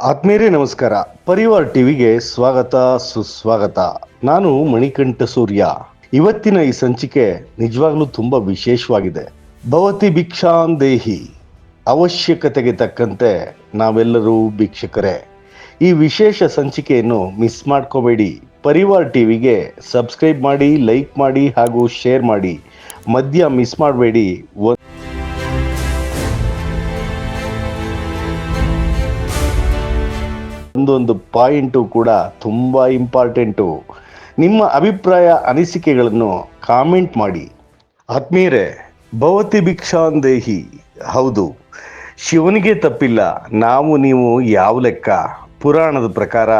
ಆತ್ಮೀಯರೇ ನಮಸ್ಕಾರ. ಪರಿವಾರ ಟಿವಿಗೆ ಸ್ವಾಗತ, ಸುಸ್ವಾಗತ. ನಾನು ಮಣಿಕಂಠ ಸೂರ್ಯ. ಇವತ್ತಿನ ಈ ಸಂಚಿಕೆ ನಿಜವಾಗ್ಲೂ ತುಂಬಾ ವಿಶೇಷವಾಗಿದೆ. ಭವತಿ ಭಿಕ್ಷಾನ್ ದೇಹಿ. ಅವಶ್ಯಕತೆಗೆ ತಕ್ಕಂತೆ ನಾವೆಲ್ಲರೂ ಭಿಕ್ಷಕರೇ ಈ ವಿಶೇಷ ಸಂಚಿಕೆಯನ್ನು ಮಿಸ್ ಮಾಡ್ಕೋಬೇಡಿ. ಪರಿವಾರ ಟಿವಿಗೆ ಸಬ್ಸ್ಕ್ರೈಬ್ ಮಾಡಿ, ಲೈಕ್ ಮಾಡಿ ಹಾಗೂ ಶೇರ್ ಮಾಡಿ. ಮಧ್ಯ ಮಿಸ್ ಮಾಡಬೇಡಿ. ಒಂದೊಂದು ಪಾಯಿಂಟು ಕೂಡ ತುಂಬ ಇಂಪಾರ್ಟೆಂಟು. ನಿಮ್ಮ ಅಭಿಪ್ರಾಯ, ಅನಿಸಿಕೆಗಳನ್ನು ಕಾಮೆಂಟ್ ಮಾಡಿ. ಆತ್ಮೀಯರೇ, ಭವತಿ ಭಿಕ್ಷಾನ್ ದೇಹಿ. ಹೌದು, ಶಿವನಿಗೆ ತಪ್ಪಿಲ್ಲ, ನಾವು, ನೀವು ಯಾವ ಲೆಕ್ಕ? ಪುರಾಣದ ಪ್ರಕಾರ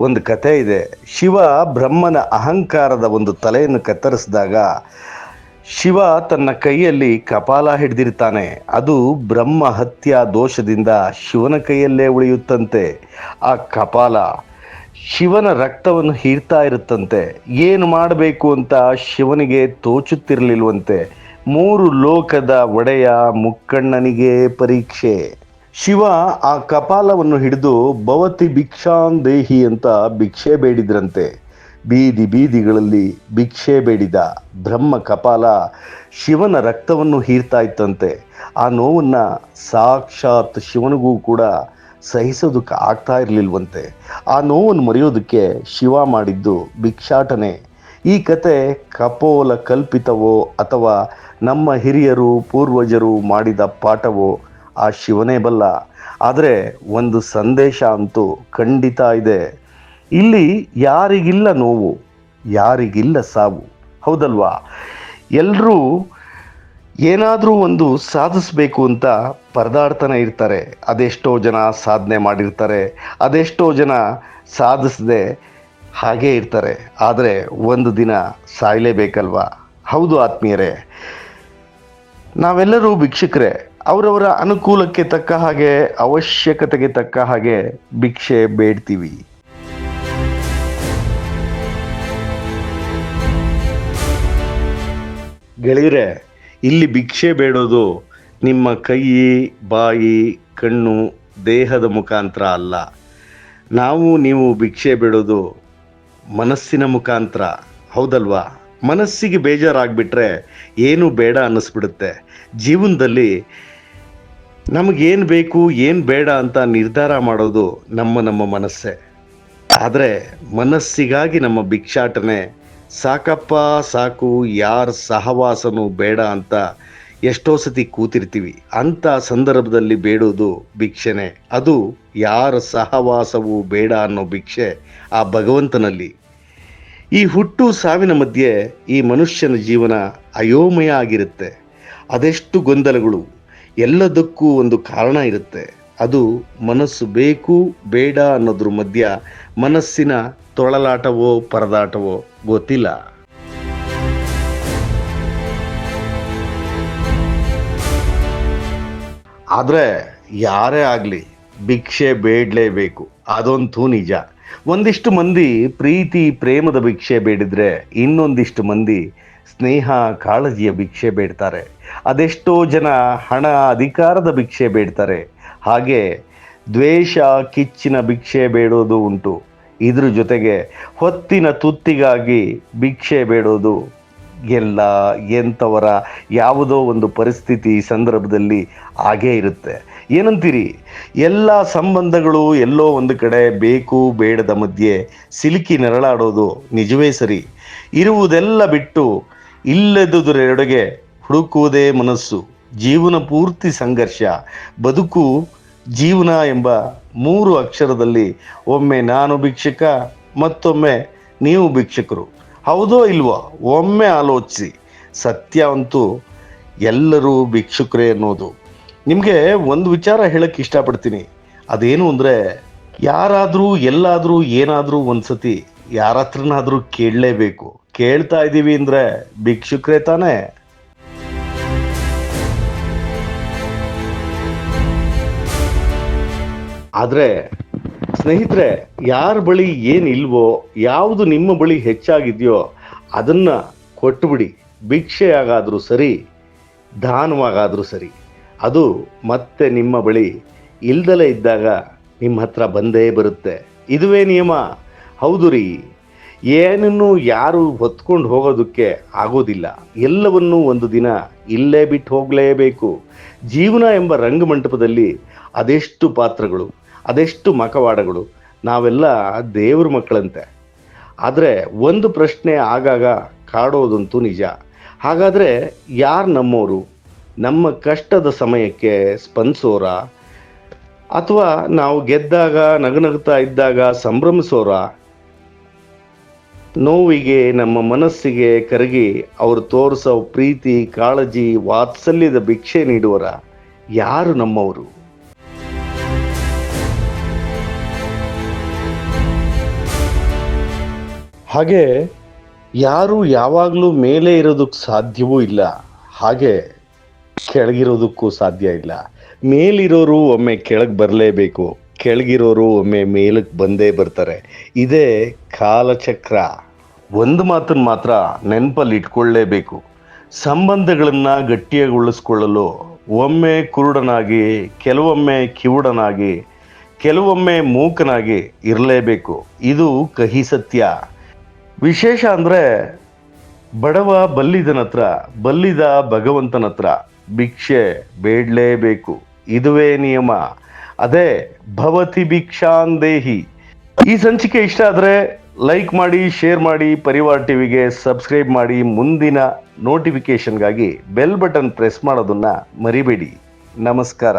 ಒಂದು ಕಥೆ ಇದೆ. ಶಿವ ಬ್ರಹ್ಮನ ಅಹಂಕಾರದ ಒಂದು ತಲೆಯನ್ನು ಕತ್ತರಿಸಿದಾಗ ಶಿವ ತನ್ನ ಕೈಯಲ್ಲಿ ಕಪಾಲ ಹಿಡಿದಿರ್ತಾನೆ ಅದು ಬ್ರಹ್ಮ ಹತ್ಯಾ ದೋಷದಿಂದ ಶಿವನ ಕೈಯಲ್ಲೇ ಉಳಿಯುತ್ತಂತೆ. ಆ ಕಪಾಲ ಶಿವನ ರಕ್ತವನ್ನು ಹೀರ್ತಾ ಇರುತ್ತಂತೆ. ಏನು ಮಾಡಬೇಕು ಅಂತ ಶಿವನಿಗೆ ತೋಚುತ್ತಿರಲಿಲ್ವಂತೆ. ಮೂರು ಲೋಕದ ಒಡೆಯ ಮುಕ್ಕಣ್ಣನಿಗೆ ಪರೀಕ್ಷೆ. ಶಿವ ಆ ಕಪಾಲವನ್ನು ಹಿಡಿದು ಭವತಿ ಭಿಕ್ಷಾಂದೇಹಿ ಅಂತ ಭಿಕ್ಷೆ ಬೇಡಿದ್ರಂತೆ. ಬೀದಿ ಬೀದಿಗಳಲ್ಲಿ ಭಿಕ್ಷೆ ಬೇಡಿದ ಬ್ರಹ್ಮ ಕಪಾಲ ಶಿವನ ರಕ್ತವನ್ನು ಹೀರ್ತಾ ಇತ್ತಂತೆ ಆ ನೋವನ್ನು ಸಾಕ್ಷಾತ್ ಶಿವನಿಗೂ ಕೂಡ ಸಹಿಸೋದಕ್ಕೆ ಆಗ್ತಾ ಇರಲಿಲ್ವಂತೆ. ಆ ನೋವನ್ನು ಮರೆಯೋದಕ್ಕೆ ಶಿವ ಮಾಡಿದ್ದು ಭಿಕ್ಷಾಟನೆ. ಈ ಕತೆ ಕಪೋಲ ಕಲ್ಪಿತವೋ ಅಥವಾ ನಮ್ಮ ಹಿರಿಯರು, ಪೂರ್ವಜರು ಮಾಡಿದ ಪಾಠವೋ ಆ ಶಿವನೇ ಬಲ್ಲ. ಆದರೆ ಒಂದು ಸಂದೇಶ ಅಂತೂ ಖಂಡಿತ ಇದೆ. ಇಲ್ಲಿ ಯಾರಿಗಿಲ್ಲ ನೋವು, ಯಾರಿಗಿಲ್ಲ ಸಾವು. ಹೌದಲ್ವಾ? ಎಲ್ಲರೂ ಏನಾದರೂ ಒಂದು ಸಾಧಿಸಬೇಕು ಅಂತ ಪರದಾಡ್ತಾನೆ ಇರ್ತಾರೆ. ಅದೆಷ್ಟೋ ಜನ ಸಾಧನೆ ಮಾಡಿರ್ತಾರೆ, ಅದೆಷ್ಟೋ ಜನ ಸಾಧಿಸದೆ ಹಾಗೇ ಇರ್ತಾರೆ. ಆದರೆ ಒಂದು ದಿನ ಸಾಯಲೇಬೇಕಲ್ವಾ? ಹೌದು ಆತ್ಮೀಯರೇ. ನಾವೆಲ್ಲರೂ ಭಿಕ್ಷುಕರೇ, ಅವರವರ ಅನುಕೂಲಕ್ಕೆ ತಕ್ಕ ಹಾಗೆ, ಅವಶ್ಯಕತೆಗೆ ತಕ್ಕ ಹಾಗೆ ಭಿಕ್ಷೆ ಬೇಡ್ತೀವಿ. ಗೆಳೆಯರೆ, ಇಲ್ಲಿ ಭಿಕ್ಷೆ ಬೇಡೋದು ನಿಮ್ಮ ಕೈ, ಬಾಯಿ, ಕಣ್ಣು, ದೇಹದ ಮುಖಾಂತರ ಅಲ್ಲ. ನಾವು ನೀವು ಭಿಕ್ಷೆ ಬೇಡೋದು ಮನಸ್ಸಿನ ಮುಖಾಂತರ, ಹೌದಲ್ವಾ? ಮನಸ್ಸಿಗೆ ಬೇಜಾರಾಗ್ಬಿಟ್ರೆ ಏನು ಬೇಡ ಅನ್ನಿಸ್ಬಿಡುತ್ತೆ. ಜೀವನದಲ್ಲಿ ನಮಗೇನು ಬೇಕು, ಏನು ಬೇಡ ಅಂತ ನಿರ್ಧಾರ ಮಾಡೋದು ನಮ್ಮ ನಮ್ಮ ಮನಸ್ಸೇ. ಆದರೆ ಮನಸ್ಸಿಗಾಗಿ ನಮ್ಮ ಭಿಕ್ಷಾಟನೆ ಸಾಕಪ್ಪ, ಸಾಕು, ಯಾರ ಸಹವಾಸನೂ ಬೇಡ ಅಂತ ಎಷ್ಟೋ ಸತಿ ಕೂತಿರ್ತೀವಿ. ಅಂಥ ಸಂದರ್ಭದಲ್ಲಿ ಬೇಡೋದು ಭಿಕ್ಷೆನೆ. ಅದು ಯಾರ ಸಹವಾಸವೂ ಬೇಡ ಅನ್ನೋ ಭಿಕ್ಷೆ ಆ ಭಗವಂತನಲ್ಲಿ. ಈ ಹುಟ್ಟು ಸಾವಿನ ಮಧ್ಯೆ ಈ ಮನುಷ್ಯನ ಜೀವನ ಅಯೋಮಯ ಆಗಿರುತ್ತೆ. ಅದೆಷ್ಟು ಗೊಂದಲಗಳು. ಎಲ್ಲದಕ್ಕೂ ಒಂದು ಕಾರಣ ಇರುತ್ತೆ. ಅದು ಮನಸ್ಸು ಬೇಕು, ಬೇಡ ಅನ್ನೋದ್ರ ಮಧ್ಯ ಮನಸ್ಸಿನ ತೊಳಲಾಟವೋ, ಪರದಾಟವೋ ಗೊತ್ತಿಲ್ಲ. ಆದರೆ ಯಾರೇ ಆಗಲಿ ಭಿಕ್ಷೆ ಬೇಡಲೇಬೇಕು. ಅದಂತೂ ನಿಜ. ಒಂದಿಷ್ಟು ಮಂದಿ ಪ್ರೀತಿ, ಪ್ರೇಮದ ಭಿಕ್ಷೆ ಬೇಡಿದರೆ ಇನ್ನೊಂದಿಷ್ಟು ಮಂದಿ ಸ್ನೇಹ, ಕಾಳಜಿಯ ಭಿಕ್ಷೆ ಬೇಡ್ತಾರೆ. ಅದೆಷ್ಟೋ ಜನ ಹಣ, ಅಧಿಕಾರದ ಭಿಕ್ಷೆ ಬೇಡ್ತಾರೆ. ಹಾಗೆ ದ್ವೇಷ, ಕಿಚ್ಚಿನ ಭಿಕ್ಷೆ ಬೇಡೋದು ಉಂಟು. ಇದ್ರ ಜೊತೆಗೆ ಹೊತ್ತಿನ ತುತ್ತಿಗಾಗಿ ಭಿಕ್ಷೆ ಬೇಡೋದು ಎಲ್ಲ ಎಂಥವರ ಯಾವುದೋ ಒಂದು ಪರಿಸ್ಥಿತಿ ಸಂದರ್ಭದಲ್ಲಿ ಹಾಗೇ ಇರುತ್ತೆ. ಏನಂತೀರಿ? ಎಲ್ಲ ಸಂಬಂಧಗಳು ಎಲ್ಲೋ ಒಂದು ಕಡೆ ಬೇಕು ಬೇಡದ ಮಧ್ಯೆ ಸಿಲುಕಿ ನೆರಳಾಡೋದು ನಿಜವೇ ಸರಿ. ಇರುವುದೆಲ್ಲ ಬಿಟ್ಟು ಇಲ್ಲದುದರೆಡೆಗೆ ಹುಡುಕುವುದೇ ಮನಸ್ಸು. ಜೀವನ ಪೂರ್ತಿ ಸಂಘರ್ಷ. ಬದುಕು ಜೀವನ ಎಂಬ ಮೂರು ಅಕ್ಷರದಲ್ಲಿ ಒಮ್ಮೆ ನಾನು ಭಿಕ್ಷಕ, ಮತ್ತೊಮ್ಮೆ ನೀವು ಭಿಕ್ಷಕರು. ಹೌದೋ ಇಲ್ವೋ? ಒಮ್ಮೆ ಆಲೋಚಿಸಿ. ಸತ್ಯ ಅಂತೂ ಎಲ್ಲರೂ ಭಿಕ್ಷುಕರೇ ಅನ್ನೋದು. ನಿಮಗೆ ಒಂದು ವಿಚಾರ ಹೇಳಕ್ಕೆ ಇಷ್ಟಪಡ್ತೀನಿ. ಅದೇನು ಅಂದರೆ, ಯಾರಾದರೂ, ಎಲ್ಲಾದರೂ, ಏನಾದರೂ ಒಂದ್ಸತಿ ಯಾರ ಹತ್ರನಾದರೂ ಕೇಳಲೇಬೇಕು. ಕೇಳ್ತಾ ಇದ್ದೀವಿ ಅಂದರೆ ಭಿಕ್ಷುಕರೇ ತಾನೇ. ಆದರೆ ಸ್ನೇಹಿತರೆ, ಯಾರ ಬಳಿ ಏನಿಲ್ವೋ ಯಾವುದು ನಿಮ್ಮ ಬಳಿ ಹೆಚ್ಚಾಗಿದೆಯೋ ಅದನ್ನು ಕೊಟ್ಟುಬಿಡಿ ಭಿಕ್ಷೆಯಾಗಾದರೂ ಸರಿ, ದಾನವಾಗಾದರೂ ಸರಿ. ಅದು ಮತ್ತೆ ನಿಮ್ಮ ಬಳಿ ಇಲ್ದಲೇ ಇದ್ದಾಗ ನಿಮ್ಮ ಹತ್ರ ಬಂದೇ ಬರುತ್ತೆ. ಇದುವೇ ನಿಯಮ. ಹೌದು ರೀ. ಏನನ್ನು ಯಾರು ಹೊತ್ಕೊಂಡು ಹೋಗೋದಕ್ಕೆ ಆಗೋದಿಲ್ಲ. ಎಲ್ಲವನ್ನೂ ಒಂದು ದಿನ ಇಲ್ಲೇ ಬಿಟ್ಟು ಹೋಗಲೇಬೇಕು. ಜೀವನ ಎಂಬ ರಂಗಮಂಟಪದಲ್ಲಿ ಅದೆಷ್ಟು ಪಾತ್ರಗಳು? ಅದೆಷ್ಟು ಮಕವಾಡಗಳು. ನಾವೆಲ್ಲ ದೇವ್ರ ಮಕ್ಕಳಂತೆ. ಆದರೆ ಒಂದು ಪ್ರಶ್ನೆ ಆಗಾಗ ಕಾಡೋದಂತೂ ನಿಜ. ಹಾಗಾದರೆ ಯಾರು ನಮ್ಮವರು ನಮ್ಮ ಕಷ್ಟದ ಸಮಯಕ್ಕೆ ಸ್ಪಂದಿಸೋರ? ಅಥವಾ ನಾವು ಗೆದ್ದಾಗ, ನಗನಗ್ತಾ ಇದ್ದಾಗ ಸಂಭ್ರಮಿಸೋರ? ನೋವಿಗೆ, ನಮ್ಮ ಮನಸ್ಸಿಗೆ ಕರಗಿ ಅವರು ತೋರಿಸೋ ಪ್ರೀತಿ, ಕಾಳಜಿ, ವಾತ್ಸಲ್ಯದ ಭಿಕ್ಷೆ ನೀಡುವರ ಯಾರು ನಮ್ಮವರು? ಹಾಗೆ ಯಾರು ಯಾವಾಗಲೂ ಮೇಲೆ ಇರೋದಕ್ಕೆ ಸಾಧ್ಯವೂ ಇಲ್ಲ. ಹಾಗೆ ಕೆಳಗಿರೋದಕ್ಕೂ ಸಾಧ್ಯ ಇಲ್ಲ. ಮೇಲಿರೋರು ಒಮ್ಮೆ ಕೆಳಗೆ ಬರಲೇಬೇಕು. ಕೆಳಗಿರೋರು ಒಮ್ಮೆ ಮೇಲಕ್ಕೆ ಬಂದೇ ಬರ್ತಾರೆ. ಇದೇ ಕಾಲಚಕ್ರ. ಒಂದು ಮಾತನ್ನು ಮಾತ್ರ ನೆನಪಲ್ಲಿ ಇಟ್ಕೊಳ್ಳೇಬೇಕು. ಸಂಬಂಧಗಳನ್ನ ಗಟ್ಟಿಯಾಗೊಳಿಸ್ಕೊಳ್ಳಲು ಒಮ್ಮೆ ಕುರುಡನಾಗಿ, ಕೆಲವೊಮ್ಮೆ ಕಿವುಡನಾಗಿ, ಕೆಲವೊಮ್ಮೆ ಮೂಕನಾಗಿ ಇರಲೇಬೇಕು. ಇದು ಕಹಿ ಸತ್ಯ. ವಿಶೇಷ ಅಂದರೆ ಬಡವ ಬಲ್ಲಿದನ ಹತ್ರ, ಬಲ್ಲಿದ ಭಗವಂತನ ಹತ್ರ ಭಿಕ್ಷೆ ಬೇಡಲೇಬೇಕು. ಇದುವೇ ನಿಯಮ. ಅದೇ ಭವತಿ ಭಿಕ್ಷಾಂದೇಹಿ ಈ ಸಂಚಿಕೆ ಇಷ್ಟ ಆದರೆ ಲೈಕ್ ಮಾಡಿ, ಶೇರ್ ಮಾಡಿ, ಪರಿವಾರ್ ಟಿವಿಗೆ ಸಬ್ಸ್ಕ್ರೈಬ್ ಮಾಡಿ, ಮುಂದಿನ ನೋಟಿಫಿಕೇಶನ್ಗಾಗಿ ಬೆಲ್ ಬಟನ್ ಪ್ರೆಸ್ ಮಾಡೋದನ್ನ ಮರಿಬೇಡಿ. ನಮಸ್ಕಾರ.